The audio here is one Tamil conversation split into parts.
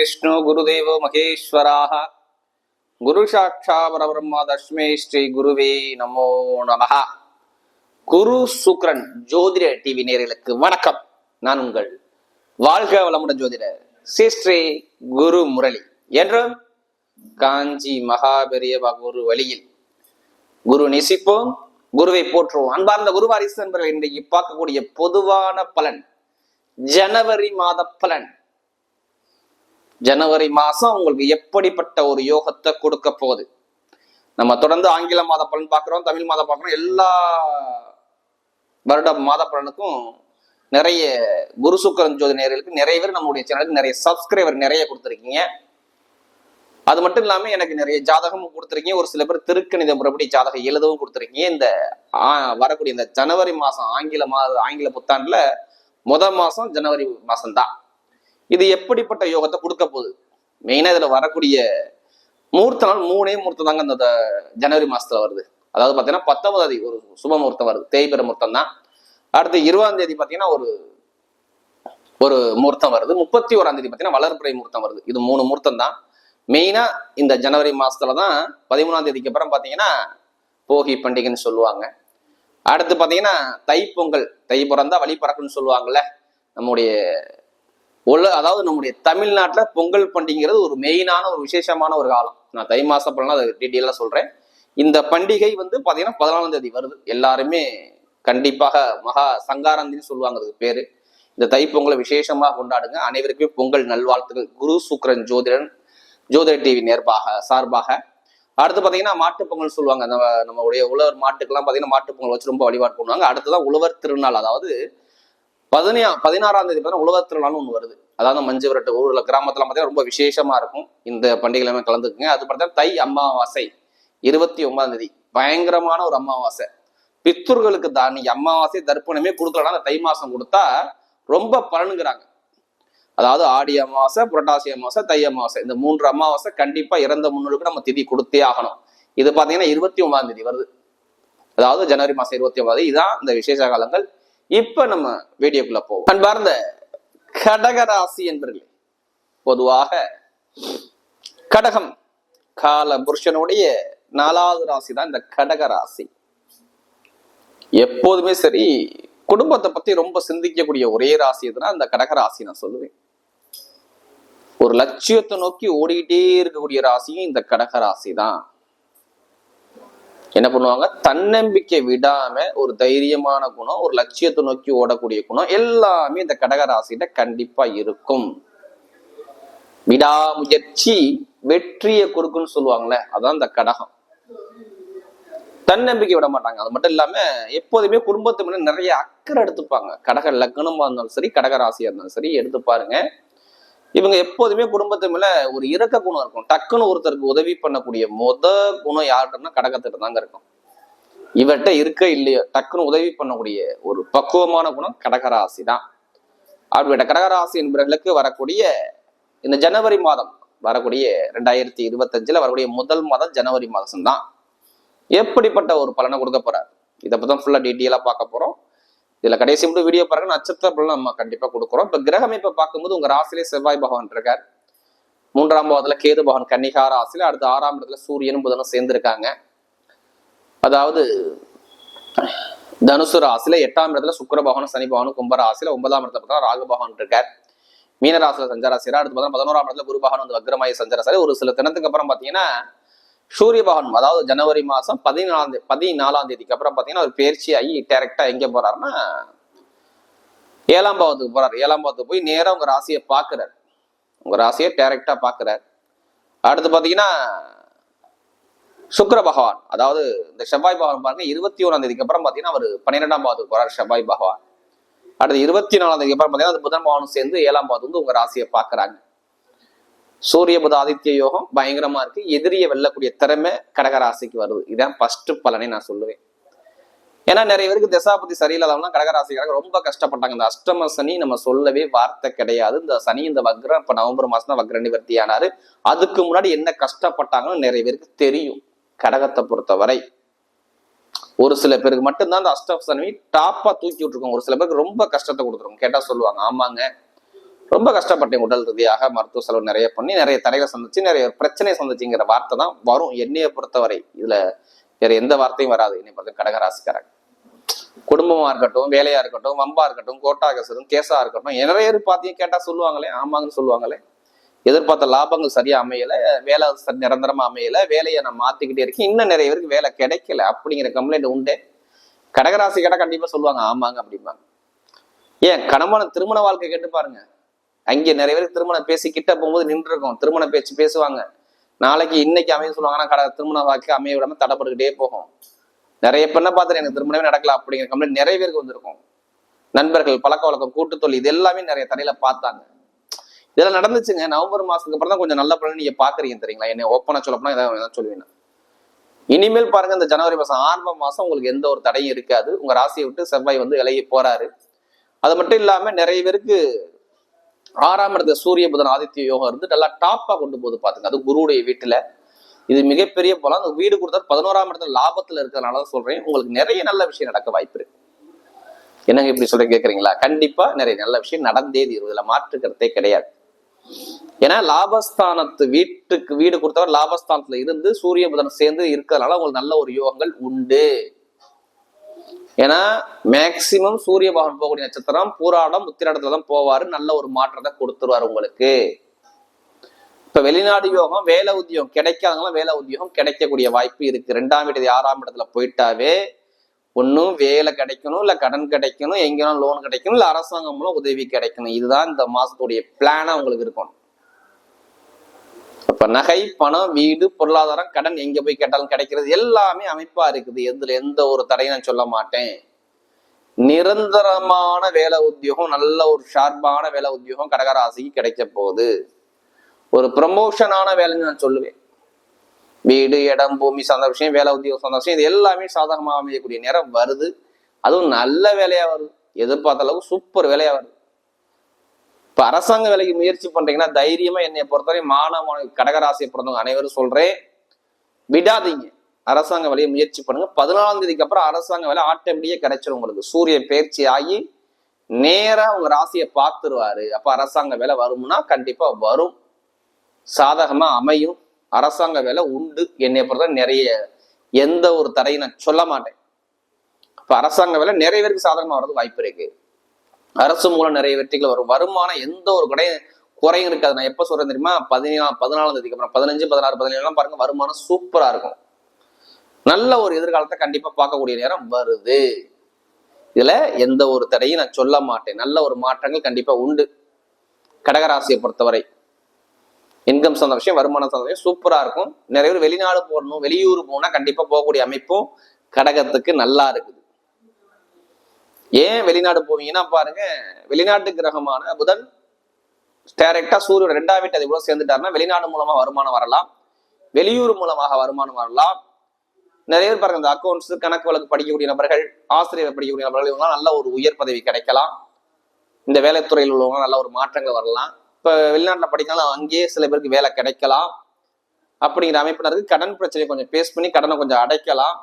விஷ்ணு குருதேவோ மகேஸ்வராக குரு சாட்சா பரபிரம்மா தஷ்மே ஸ்ரீ குருவே நமோ நமஹ குரு சுக்ரன் ஜோதிட டிவி நேயர்களுக்கு வணக்கம். நான் உங்கள் வாழ்க வளமுடன் ஜோதிடர் ஸ்ரீ குரு முரளி. என்றும் காஞ்சி மகாபெரிய குரு வழியில் குரு நேசிப்போம் குருவை போற்றுவோம் அன்பார்ந்த குரு நண்பர்கள் இன்றைக்கு பார்க்கக்கூடிய பொதுவான பலன் ஜனவரி மாத பலன். ஜனவரி மாசம் உங்களுக்கு எப்படிப்பட்ட ஒரு யோகத்தை கொடுக்க போகுது? நம்ம தொடர்ந்து ஆங்கில மாத பலன் பார்க்குறோம் தமிழ் மாத பார்க்குறோம் எல்லா வருட மாத பலனுக்கும் நிறைய குரு சுக்கரன் ஜோதி நேர்களுக்கு நிறைய பேர் நம்மளுடைய சேனலுக்கு நிறைய சப்ஸ்கிரைபர் நிறைய கொடுத்துருக்கீங்க. அது மட்டும் இல்லாமல் எனக்கு நிறைய ஜாதகமும் கொடுத்துருக்கீங்க. ஒரு சில பேர் திருக்கணித முறைப்படி ஜாதகம் எழுதவும் கொடுத்துருக்கீங்க. இந்த வரக்கூடிய இந்த ஜனவரி மாதம் ஆங்கில மாத ஆங்கில புத்தாண்டில் முத மாதம் ஜனவரி மாதம்தான் இது எப்படிப்பட்ட யோகத்தை கொடுக்க போகுது? மெயினா இதுல வரக்கூடிய மூர்த்த நாள் மூணே மூர்த்தம் தாங்க இந்த ஜனவரி மாசத்துல வருது. அதாவது பார்த்தீங்கன்னா பத்தொன்பதாம் தேதி ஒரு சுப முகூர்த்தம் வருது. தேய்பிர முகூர்த்தம் தான். அடுத்து இருபதாம் தேதி பார்த்தீங்கன்னா ஒரு ஒரு முகூர்த்தம் வருது. முப்பத்தி ஓராம் தேதி பார்த்தீங்கன்னா வளர்ப்புறை முகூர்த்தம் வருது. இது மூணு முகூர்த்தம் தான். மெயினா இந்த ஜனவரி மாசத்துல தான் பதிமூணாம் தேதிக்கு அப்புறம் பார்த்தீங்கன்னா போகி பண்டிகைன்னு சொல்லுவாங்க. அடுத்து பார்த்தீங்கன்னா தைப்பொங்கல் தை பிறந்தா வழி பறக்குன்னு சொல்லுவாங்கல்ல நம்முடைய உல அதாவது நம்முடைய தமிழ்நாட்டில் பொங்கல் பண்டிகைங்கிறது ஒரு மெயினான ஒரு விசேஷமான ஒரு காலம். நான் தை மாசம் பலனா அதை டீட்டெயிலாக சொல்கிறேன் இந்த பண்டிகை வந்து பார்த்தீங்கன்னா பதினாலாம் தேதி வருது. எல்லாருமே கண்டிப்பாக மகா சங்காரந்தின்னு சொல்லுவாங்க அதுக்கு பேர். இந்த தைப்பொங்கலை விசேஷமாக கொண்டாடுங்க. அனைவருக்குமே பொங்கல் நல்வாழ்த்துக்கள். குரு சுக்ரன் ஜோதிடன் ஜோதிட டிவி நேர்பாக சார்பாக. அடுத்து பார்த்தீங்கன்னா மாட்டுப் பொங்கல் சொல்லுவாங்க. நம்ம நம்மளுடைய உழவர் மாட்டுக்கெல்லாம் பார்த்தீங்கன்னா மாட்டுப் பொங்கல் வச்சு ரொம்ப வழிபாடு பண்ணுவாங்க. அடுத்ததான் உழவர் திருநாள். அதாவது பதினா பதினாறாம் தேதி பார்த்தீங்கன்னா உழவர் திருநாள்னு ஒன்று வருது. அதாவது மஞ்சு விரட்டு ஊர்ல கிராமத்தில் பார்த்தீங்கன்னா ரொம்ப விசேஷமா இருக்கும். இந்த பண்டிகையிலுமே கலந்துக்குங்க. அது பார்த்தா தை அமாவாசை இருபத்தி ஒன்பதாம் தேதி. பயங்கரமான ஒரு அமாவாசை. பித்தூர்களுக்கு தான் நீ அமாவாசை தர்ப்பணமே கொடுக்கலன்னா அந்த தை மாசம் கொடுத்தா ரொம்ப பலனுங்கிறாங்க. அதாவது ஆடி அமாவாசை புரட்டாசி அமாவாசை தை அமாவாசை. இந்த மூன்று அமாவாசை கண்டிப்பா இறந்த முன்னோருக்கு நம்ம திதி கொடுத்தே ஆகணும். இது பாத்தீங்கன்னா இருபத்தி ஒன்பதாம் தேதி வருது. அதாவது ஜனவரி மாசம் இருபத்தி ஒன்பது இதுதான் இந்த விசேஷ காலங்கள். இப்ப நம்ம வீடியோக்குள்ள போவோம். அன்பார்ந்த கடகராசி என்பர்களே பொதுவாக கடகம் கால புருஷனுடைய நாலாவது ராசி தான் இந்த கடக ராசி எப்போதுமே சரி குடும்பத்தை பத்தி ரொம்ப சிந்திக்கக்கூடிய ஒரே ராசி எதுனா இந்த கடக ராசி நான் சொல்லுவேன். ஒரு லட்சியத்தை நோக்கி ஓடிக்கிட்டே இருக்கக்கூடிய ராசியும் இந்த கடக ராசி தான். என்ன பண்ணுவாங்க? தன்னம்பிக்கை விடாம ஒரு தைரியமான குணம் ஒரு லட்சியத்தை நோக்கி ஓடக்கூடிய குணம் எல்லாமே இந்த கடகராசியில கண்டிப்பா இருக்கும். விடாமுயற்சி வெற்றியை கொடுக்குன்னு சொல்லுவாங்களே அதான் இந்த கடகம். தன்னம்பிக்கை விட மாட்டாங்க. அது மட்டும் இல்லாம எப்போதுமே குடும்பத்து மேல நிறைய அக்கறை எடுத்துப்பாங்க. கடக லக்னமா இருந்தாலும் சரி கடக ராசியா இருந்தாலும் சரி எடுத்து பாருங்க. இவங்க எப்போதுமே குடும்பத்து மேல ஒரு இறக்க குணம் இருக்கும். டக்குன்னு ஒருத்தருக்கு உதவி பண்ணக்கூடிய முத குணம் யாருன்னா கடகத்திட்ட தாங்க இருக்கும். இவர்கிட்ட இருக்க இல்லையோ டக்குன்னு உதவி பண்ணக்கூடிய ஒரு பக்குவமான குணம் கடகராசி தான். அப்படிப்பட்ட கடகராசி என்பவர்களுக்கு வரக்கூடிய இந்த ஜனவரி மாதம் வரக்கூடிய ரெண்டாயிரத்தி இருபத்தஞ்சுல வரக்கூடிய முதல் மாதம் ஜனவரி மாதம் தான் எப்படிப்பட்ட ஒரு பலனை கொடுக்க போறாரு? இதை பத்தி தான் ஃபுல்லா டீட்டெயிலா பார்க்க போறோம். இதுல கடைசி மட்டும் வீடியோ பாருங்க. நட்சத்திர பலன் நம்ம கண்டிப்பா கொடுக்குறோம். இப்ப கிரகம் இப்ப பார்க்கும்போது உங்க ராசிலே செவ்வாய் பகவான் இருக்கார். மூன்றாம் பாவத்துல கேது பகவான் கன்னிகா ராசியில அடுத்து ஆறாம் இடத்துல சூரியனும் புதனும் சேர்ந்திருக்காங்க. அதாவது தனுசு ராசியில எட்டாம் இடத்துல சுக்கர பகவானும் சனி பகவானும் கும்ப ராசியில ஒன்பதாம் இடத்துல பார்த்தா ராகு பகவான் இருக்கார். மீன சஞ்சாராசிரா அடுத்து பார்த்தா பதினோராம் இடத்துல குரு பகவான் வந்து வக்ரமாயி சஞ்சார ஒரு சில தினத்துக்கு அப்புறம் பாத்தீங்கன்னா சூரிய பகவான் அதாவது ஜனவரி மாதம் பதினாலாம் தேதி பதினாலாம் தேதிக்கு அப்புறம் பார்த்தீங்கன்னா ஒரு பயிற்சி ஆகி டேரெக்டாக எங்கே போகிறாருன்னா ஏழாம் பாவத்துக்கு போகிறார் ஏழாம் பாவத்துக்கு போய் நேராக உங்கள் ராசியை பார்க்குறாரு உங்கள் ராசியை டைரக்டா பார்க்குறாரு அடுத்து பார்த்தீங்கன்னா சுக்கர பகவான் அதாவது இந்த செவ்வாய் பகவான் பாருங்க இருபத்தி ஓராம் தேதிக்கு அப்புறம் பார்த்தீங்கன்னா அவர் பன்னிரெண்டாம் பாவத்துக்கு போறாரு செவ்வாய் பகவான். அடுத்து இருபத்தி நாலாம் தேதிக்கு அப்புறம் பார்த்தீங்கன்னா அந்த புதன் பகவானும் சேர்ந்து ஏழாம் பாவத்து வந்து உங்க ராசியை பார்க்குறாங்க சூரிய புத ஆதித்ய யோகம் பயங்கரமா இருக்கு. எதிரியை வெல்லக்கூடிய திறமை கடகராசிக்கு வருது. இதான் ஃபர்ஸ்ட் பலனை நான் சொல்லுவேன். ஏன்னா நிறைய பேருக்கு தசாபதி சரியில்லாதவங்க கடகராசிக்காரங்க ரொம்ப கஷ்டப்பட்டாங்க. இந்த அஷ்டம சனி நம்ம சொல்லவே வார்த்தை கிடையாது. இந்த சனி இந்த வக்ரம் இப்ப நவம்பர் மாசம் தான் வக்ர நிவர்த்தி ஆனாரு. அதுக்கு முன்னாடி என்ன கஷ்டப்பட்டாங்கன்னு நிறைய பேருக்கு தெரியும். கடகத்தை பொறுத்தவரை. ஒரு சில பேருக்கு மட்டும்தான் அந்த அஷ்டம சனி டாப்பா தூக்கி விட்டுருக்கோம். ஒரு சில பேருக்கு ரொம்ப கஷ்டத்தை கொடுத்துருக்கோம் கேட்டா சொல்லுவாங்க ஆமாங்க ரொம்ப கஷ்டப்பட்டேன் உடல் ரீதியாக. மருத்துவ செலவு நிறைய பண்ணி நிறைய தடைகளை சந்திச்சு நிறைய பிரச்சனை சந்திச்சுங்கிற வார்த்தை தான் வரும் என்னைய பொறுத்தவரை. இதுல வேற எந்த வார்த்தையும் வராது. என்னை பொறுத்த கடகராசிக்காரங்க குடும்பமா இருக்கட்டும் வேலையா இருக்கட்டும் வம்பா இருக்கட்டும் கோட்டாகசரும் கேசா இருக்கட்டும் நிறைய பேர் பார்த்தீங்க கேட்டா சொல்லுவாங்களே ஆமாங்கன்னு சொல்லுவாங்களே. எதிர்பார்த்த லாபங்கள் சரியா அமையல வேலை ச- நிரந்தரமா அமையல வேலையை நான் மாத்திக்கிட்டே இருக்கேன். இன்னும் நிறைய பேருக்கு வேலை கிடைக்கல அப்படிங்கிற கம்ப்ளைண்ட் உண்டு. கடகராசி கேட்டா கண்டிப்பா சொல்லுவாங்க ஆமாங்க அப்படிம்பாங்க. ஏன் கணவன திருமண வாழ்க்கை கேட்டு பாருங்க. அங்கே நிறைய பேருக்கு திருமணம் பேசி கிட்ட போகும்போது நின்று இருக்கும் திருமண பேச்சு பேசுவாங்க. நாளைக்கு இன்னைக்கு அமைய சொல்லுவாங்க ஆனா திருமண வாக்கு அமைய விடாம தடைப்பட்டுக்கிட்டே போகும். நிறைய பெண்ணை பார்த்துட்டு எனக்கு திருமணமே நடக்கல அப்படிங்கிற கம்ப்ளைண்ட் நிறைய பேருக்கு வந்திருக்கும். நண்பர்கள் பழக்க வழக்கம் கூட்டுத்தொழில் இது எல்லாமே நிறைய தடையில பார்த்தாங்க. இதெல்லாம் நடந்துச்சுங்க. நவம்பர் மாசத்துக்கு அப்புறம் தான் கொஞ்சம் நல்ல பலன் நீங்க பாக்குறீங்க தெரியுங்களா? என்ன ஓப்பனா சொல்லப்போனா எதாவது சொல்லுவீங்க இனிமேல் பாருங்க இந்த ஜனவரி மாசம் ஆரம்ப மாசம் உங்களுக்கு எந்த ஒரு தடையும் இருக்காது. உங்க ராசியை விட்டு செவ்வாய் வந்து விலகி போறாரு. அது மட்டும் இல்லாம நிறைய பேருக்கு ஆறாம் இடத்துல சூரிய புதன் ஆதித்ய யோகம் இருந்து நல்லா டாப்பா கொண்டு போகுது பாத்துங்க. அது குருவுடைய வீட்டுல. இது மிகப்பெரிய பலம். அந்த வீடு கொடுத்தா பதினோராம் இடத்துல லாபத்துல இருக்கிறதுனால தான் சொல்றேன். உங்களுக்கு நிறைய நல்ல விஷயம் நடக்க வாய்ப்பு இருக்கு. என்னங்க இப்படி சொல்ற கேக்குறீங்களா? கண்டிப்பா நிறைய நல்ல விஷயம் நடந்தே தீரும். இதுல மாற்றுக்கிறதே கிடையாது. ஏன்னா லாபஸ்தானத்து வீட்டுக்கு வீடு கொடுத்தவர் லாபஸ்தானத்துல இருந்து சூரிய புதன் சேர்ந்து இருக்கிறதுனால உங்களுக்கு நல்ல ஒரு யோகங்கள் உண்டு. ஏன்னா மேக்சிமம் சூரிய பகவான் போகக்கூடிய நட்சத்திரம் பூராடம் உத்திராடத்துல தான் போவாரு. நல்ல ஒரு மாற்றத்தை கொடுத்துருவாரு உங்களுக்கு. இப்ப வெளிநாடு யோகம் வேலை உத்தியோகம் கிடைக்காதவங்களாம் வேலை உத்தியோகம் கிடைக்கக்கூடிய வாய்ப்பு இருக்கு. ரெண்டாம் வீட்டு ஆறாம் இடத்துல போயிட்டாவே ஒன்றும் வேலை கிடைக்கணும் இல்லை கடன் கிடைக்கணும் எங்கேயும் லோன் கிடைக்கணும் இல்லை அரசாங்கம் மூலம் உதவி கிடைக்கணும். இதுதான் இந்த மாசத்துடைய பிளானா உங்களுக்கு இருக்கணும் இப்ப நகை பணம் வீடு பொருளாதாரம் கடன் எங்க போய் கேட்டாலும் கிடைக்கிறது எல்லாமே அமைப்பா இருக்குது. எதுல எந்த ஒரு தடையும் நான் சொல்ல மாட்டேன். நிரந்தரமான வேலை உத்தியோகம் நல்ல ஒரு ஷார்ப்பான வேலை உத்தியோகம் கடகராசிக்கு கிடைக்க போகுது. ஒரு ப்ரமோஷனான வேலைன்னு நான் சொல்லுவேன். வீடு இடம் பூமி சார்ந்த விஷயம் வேலை உத்தியோகம் சார்ந்த விஷயம் இது எல்லாமே சாதகமாக அமையக்கூடிய நேரம் வருது. அதுவும் நல்ல வேலையா வருது. எதிர்பார்த்த அளவுக்கு சூப்பர் வேலையா வருது. இப்போ அரசாங்க வேலைக்கு முயற்சி பண்ணுறீங்கன்னா தைரியமாக என்னை பொறுத்தவரை மாணவ கடகராசியை பிறந்தவங்க அனைவரும் சொல்கிறேன் விடாதீங்க. அரசாங்க வேலையை முயற்சி பண்ணுங்க. பதினாலாம் தேதிக்கு அப்புறம் அரசாங்க வேலை ஆட்டோமேட்டிக்காக கிடைச்சிடும் உங்களுக்கு. சூரிய பயிற்சி ஆகி நேராக உங்கள் ராசியை பார்த்துருவாரு. அப்போ அரசாங்க வேலை வரும்னா கண்டிப்பாக வரும். சாதகமாக அமையும். அரசாங்க வேலை உண்டு. என்னை பொறுத்தவரை நிறைய எந்த ஒரு தடையும் நான் சொல்ல மாட்டேன். இப்போ அரசாங்க வேலை நிறைய பேருக்கு சாதகமாக வர்றது வாய்ப்பு இருக்குது அரசு மூலம் நிறைய வெற்றிகள் வரும். வருமானம் எந்த ஒரு குறையும் குறையும் இருக்காது. நான் எப்ப சொல்றேன் தெரியுமா? பதினா பதினாலாம் தேதிக்கு அப்புறம் பதினஞ்சு பதினாறு பதினேழுலாம் பாருங்க வருமானம் சூப்பரா இருக்கும். நல்ல ஒரு எதிர்காலத்தை கண்டிப்பா பார்க்கக்கூடிய நேரம் வருது. இதுல எந்த ஒரு தடையும் நான் சொல்ல மாட்டேன். நல்ல ஒரு மாற்றங்கள் கண்டிப்பா உண்டு. கடகராசியை பொறுத்தவரை. இன்கம் சார்ந்த விஷயம் வருமானம் சார்ந்த விஷயம் சூப்பரா இருக்கும். நிறைய பேர் வெளிநாடு போகணும் வெளியூர் போனா கண்டிப்பா போகக்கூடிய அமைப்பும் கடகத்துக்கு நல்லா இருக்குது. ஏன் வெளிநாடு போவீங்கன்னா பாருங்க வெளிநாட்டு கிரகமான புதன் டைரக்டா சூரியன் ரெண்டாம் வீட்டு கூட சேர்ந்துட்டாருன்னா வெளிநாடு மூலமா வருமானம் வரலாம் வெளியூர் மூலமாக வருமானம் வரலாம். நிறைய பேர் பாருங்க இந்த அக்கௌண்ட்ஸ் கணக்கு வழக்கு படிக்கக்கூடிய நபர்கள் ஆசிரியர் படிக்கக்கூடிய நபர்கள் இவங்கலாம் நல்ல ஒரு உயர் பதவி கிடைக்கலாம். இந்த வேலைத்துறையில் உள்ளவங்க நல்ல ஒரு மாற்றங்கள் வரலாம். இப்ப வெளிநாட்டில் படிக்கலாம் அங்கேயே சில பேருக்கு வேலை கிடைக்கலாம். அப்படிங்கிற அமைப்பினருக்கு கடன் பிரச்சனையை கொஞ்சம் பேஸ் பண்ணி கடனை கொஞ்சம் அடைக்கலாம்.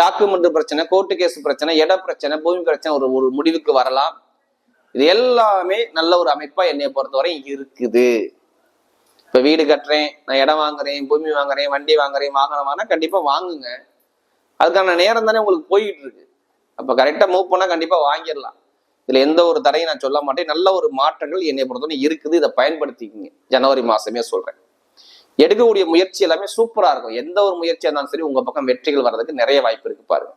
டாக்குமெண்ட் பிரச்சனை கோர்ட்டு கேஸ் பிரச்சனை இட பிரச்சனை பூமி பிரச்சனை ஒரு ஒரு முடிவுக்கு வரலாம். இது எல்லாமே நல்ல ஒரு அமைப்பா என்னை பொறுத்தவரை இருக்குது. இப்ப வீடு கட்டுறேன் நான் இடம் வாங்குறேன் பூமி வாங்குறேன் வண்டி வாங்குறேன் வாகனம் வாங்கினா கண்டிப்பா வாங்குங்க. அதுக்கான நேரம் தானே உங்களுக்கு போயிட்டு இருக்கு அப்ப கரெக்டா மூவ் பண்ணா கண்டிப்பா வாங்கிடலாம். இதுல எந்த ஒரு தடையும் நான் சொல்ல மாட்டேன். நல்ல ஒரு மாற்றங்கள் என்னை பொறுத்தவரை இருக்குது. இதை பயன்படுத்திக்கிங்க. ஜனவரி மாசமே சொல்றேன். எடுக்கக்கூடிய முயற்சி எல்லாமே சூப்பரா இருக்கும். எந்த ஒரு முயற்சியா இருந்தாலும் சரி உங்க பக்கம் வெற்றிகள் வர்றதுக்கு நிறைய வாய்ப்பு இருக்கு பாருங்க.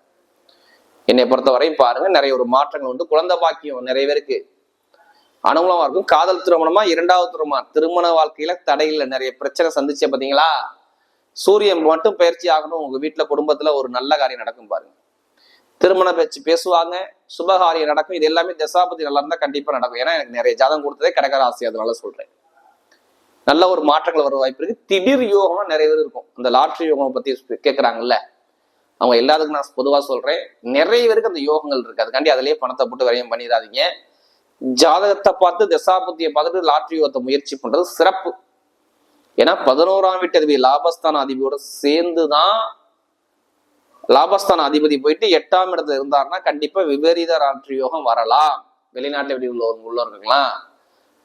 என்னை பொறுத்தவரையும் பாருங்க நிறைய ஒரு மாற்றங்கள் உண்டு குழந்தை பாக்கியம் நிறைய பேருக்கு அனுகூலமா இருக்கும். காதல் திருமணமா இரண்டாவது திருமணம். திருமண வாழ்க்கையில தடையில நிறைய பிரச்சனை சந்திச்ச பாத்தீங்களா? சூரியன் மட்டும் பயிற்சி ஆகணும். உங்க வீட்டுல குடும்பத்துல ஒரு நல்ல காரியம் நடக்கும் பாருங்க. திருமண பேச்சு பேசுவாங்க சுபகாரியம் நடக்கும். இது எல்லாமே தசாபதி நல்லா இருந்தா கண்டிப்பா நடக்கும். ஏன்னா எனக்கு நிறைய ஜாதகம் கொடுத்ததே கடகராசி அதனால சொல்றேன். நல்ல ஒரு மாற்றங்கள் வர வாய்ப்பு இருக்கு. திடீர் யோகம் நிறைய பேர் இருக்கும். அந்த லாட்ரி யோகம் பத்தி கேட்கறாங்கல்ல அவங்க எல்லாத்துக்கும் நான் பொதுவா சொல்றேன். நிறைய பேருக்கு அந்த யோகங்கள் இருக்கு. அதுக்காண்டி அதுலயே பணத்தை போட்டு விரயம் பண்ணிடாதீங்க. ஜாதகத்தை பார்த்து தசாபுத்தியை பார்த்துட்டு லாட்ரி யோகத்தை முயற்சி பண்றது சிறப்பு. ஏன்னா பதினோராம் வீட்டு அதிபதி லாபஸ்தான அதிபதியோட சேர்ந்துதான் லாபஸ்தான அதிபதி போயிட்டு எட்டாம் இடத்துல இருந்தாருன்னா கண்டிப்பா விபரீத லாட்ரி யோகம் வரலாம். வெளிநாட்டில் எப்படி உள்ள உள்ளவர்களுக்கெல்லாம்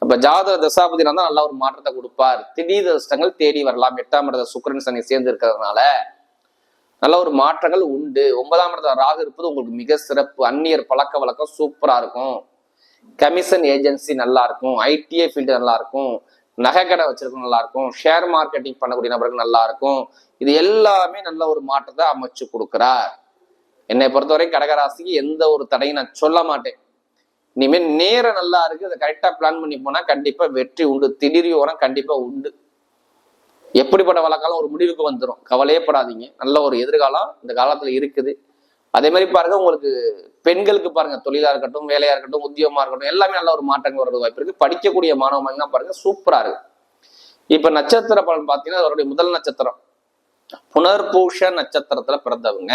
அப்ப ஜாதக தசாபதி தான் நல்ல ஒரு மாற்றத்தை கொடுப்பார். திடீர் அதிர்ஷ்டங்கள் தேடி வரலாம். எட்டாம் இடத்த சுக்கரன் சனி சேர்ந்து இருக்கிறதுனால நல்ல ஒரு மாற்றங்கள் உண்டு. ஒன்பதாம் இடத்துல ராகு இருப்பது உங்களுக்கு மிக சிறப்பு. அந்நியர் பழக்க வழக்கம் சூப்பரா இருக்கும். கமிஷன் ஏஜென்சி நல்லா இருக்கும். ஐடிஐ ஃபீல்டு நல்லா இருக்கும். நகை கடை வச்சிருக்க நல்லா இருக்கும். ஷேர் மார்க்கெட்டிங் பண்ணக்கூடிய நபருக்கு நல்லா இருக்கும். இது எல்லாமே நல்ல ஒரு மாற்றத்தை அமைச்சு கொடுக்குறார். என்னை பொறுத்தவரை கடகராசிக்கு எந்த ஒரு தடையும் நான் சொல்ல மாட்டேன். இனிமேல் நேரம் நல்லா இருக்கு அதை கரெக்டாக பிளான் பண்ணி போனால் கண்டிப்பாக வெற்றி உண்டு திடீர் யோகம் கண்டிப்பாக உண்டு. எப்படிப்பட்ட வழக்காலும் ஒரு முடிவுக்கு வந்துடும் கவலையே படாதீங்க. நல்ல ஒரு எதிர்காலம் இந்த காலத்தில் இருக்குது. அதே மாதிரி பாருங்க உங்களுக்கு பெண்களுக்கு பாருங்க தொழிலா இருக்கட்டும் வேலையா இருக்கட்டும் உத்தியோகமா இருக்கட்டும் எல்லாமே நல்ல ஒரு மாற்றங்கள் வர்றது வாய்ப்பு இருக்கு. படிக்கக்கூடிய மாணவ பாருங்க சூப்பரா இருக்கு. இப்ப நட்சத்திர பலன் பார்த்தீங்கன்னா அவருடைய முதல் நட்சத்திரம் புனர்பூஷ நட்சத்திரத்துல பிறந்தவங்க.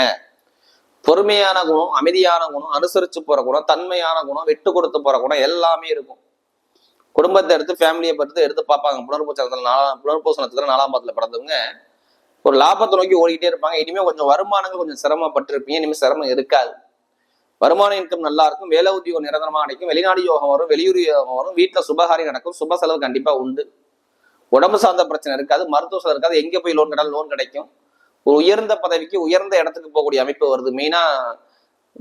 பொறுமையான குணம் அமைதியான குணம் அனுசரிச்சு போற குணம் தன்மையான குணம் விட்டு கொடுத்து போற குணம் எல்லாமே இருக்கும். குடும்பத்தை எடுத்து ஃபேமிலியை பற்றி எடுத்து பார்ப்பாங்க. புனர்பூச நாலாம் புனர்பூச நட்சத்திரம் நாலாம் பாதத்துல பிறந்தவங்க ஒரு லாபத்தை நோக்கி ஓடிக்கிட்டே இருப்பாங்க. இனிமே கொஞ்சம் வருமானங்கள் கொஞ்சம் சிரமப்பட்டிருப்பீங்க. இனிமேல் சிரமம் இருக்காது. வருமான இன்கம் நல்லா இருக்கும். வேலை உத்தியோகம் நிரந்தரமாக கிடைக்கும். வெளிநாடு யோகம் வரும். வெளியூர் யோகம் வரும். வீட்டில் சுபகாரியம் நடக்கும். சுப செலவு கண்டிப்பாக உண்டு. உடம்பு சார்ந்த பிரச்சனை இருக்காது. மருத்துவ செலவு இருக்காது. எங்கே போய் லோன் கேட்டாலும் லோன் கிடைக்கும். ஒரு உயர்ந்த பதவிக்கு உயர்ந்த இடத்துக்கு போகக்கூடிய அமைப்பு வருது. மெயினா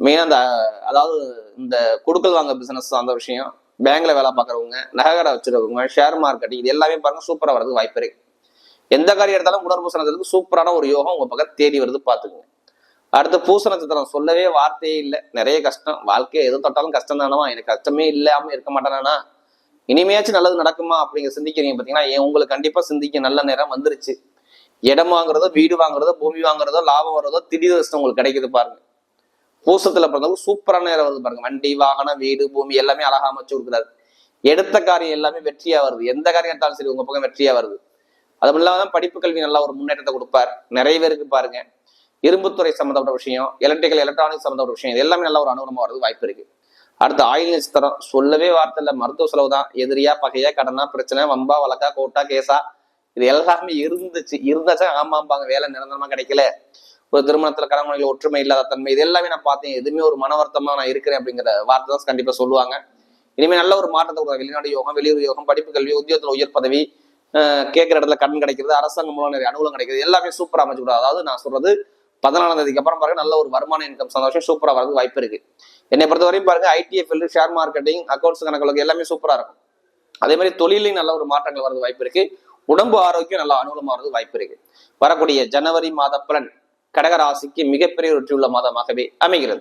மெயினா அந்த அதாவது இந்த கொடுக்கல் வாங்க பிசினஸ் அந்த விஷயம் பேங்க்ல வேலை பார்க்குறவங்க நகர வச்சிருக்கவங்க ஷேர் மார்க்கெட் இது எல்லாமே பாருங்க சூப்பரா வரது வாய்ப்பு இருக்கு. எந்த காரியம் எடுத்தாலும் உடற்பூசணத்துக்கு சூப்பரான ஒரு யோகம் உங்க பக்கம் தேடி வருது பாத்துக்கோங்க அடுத்து பூச நட்சத்திரம் சொல்லவே வார்த்தையே இல்லை. நிறைய கஷ்டம். வாழ்க்கையை எது தொட்டாலும் கஷ்டம் தானவா எனக்கு கஷ்டமே இல்லாம இருக்க மாட்டேனா இனிமையாச்சும் நல்லது நடக்குமா அப்படிங்க சிந்திக்கிறீங்க பாத்தீங்கன்னா ஏன் உங்களுக்கு கண்டிப்பா சிந்திக்க நல்ல நேரம் வந்துருச்சு. இடம் வாங்குறதோ வீடு வாங்குறதோ பூமி வாங்குறதோ லாபம் வர்றதோ திடீர் கஷ்டம் உங்களுக்கு கிடைக்குது பாருங்க. பூசத்துல பிறந்தவங்க சூப்பரான நேரம் வருது பாருங்க. வண்டி வாகனம் வீடு பூமி எல்லாமே அழகா அமைச்சு கொடுக்குறாரு. எடுத்த காரியம் எல்லாமே வெற்றியா வருது. எந்த காரியம் எடுத்தாலும் சரி உங்க பக்கம் வெற்றியா வருது. அது இல்லாம படிப்பு கல்வி நல்லா ஒரு முன்னேற்றத்தை கொடுப்பார். நிறைய பேருக்கு பாருங்க. இரும்புத்துறை சம்மந்தப்பட்ட விஷயம் எலக்ட்ரிக்கல் எலக்ட்ரானிக் சம்மந்தப்பட்ட விஷயம் இது எல்லாமே நல்ல ஒரு அனுகூலமா வரது வாய்ப்பு இருக்கு. அடுத்து ஆயுள் நட்சத்திரம் சொல்லவே வார்த்தை இல்லை. மருத்துவ செலவு தான் எதிரியா பகையா கடனா பிரச்சனை வம்பா வழக்கா கோட்டா கேசா இது எல்லாமே இருந்துச்சு. இருந்தாச்சா ஆமாம்பாங்க வேலை நிரந்தரமா கிடைக்கல. ஒரு திருமணத்துல கணவனில் ஒற்றுமை இல்லாத தன்மை இது எல்லாமே நான் பார்த்தேன். எதுவுமே ஒரு மன வருத்தமா நான் இருக்கிறேன் அப்படிங்கிற வார்த்தை தான் கண்டிப்பா சொல்லுவாங்க. இனிமே நல்ல ஒரு மாற்றத்தை கொடுக்கும் வெளிநாடு யோகம் வெளியூர் யோகம் படிப்பு கல்வி உத்தியோகத்துல உயர் பதவி கேட்கிற இடத்துல கடன் கிடைக்கிறது அரசாங்கம் மூலம் நிறைய அனுகூலம் கிடைக்கிறது எல்லாமே சூப்பராக அமைச்சு கொடுக்கும் அதாவது நான் சொல்றது பதினாலாம் தேதிக்கு அப்புறம் பாருங்க நல்ல ஒரு வருமான இன்கம் சந்தோஷம் சூப்பரா வரது வாய்ப்பு இருக்கு. என்னை பொறுத்த வரையும் பாருங்க ITI field share marketing accounts கணக்கு எல்லாமே சூப்பரா இருக்கும். அதே மாதிரி தொழிலையும் நல்ல ஒரு மாற்றங்கள் வரது வாய்ப்பு இருக்கு. உடம்பு ஆரோக்கியம் நல்ல அனுகூலமாகிறது வாய்ப்பு இருக்கு. வரக்கூடிய ஜனவரி மாத பலன் கடகராசிக்கு மிகப்பெரிய வெற்றியுள்ள மாதமாகவே அமைகிறது.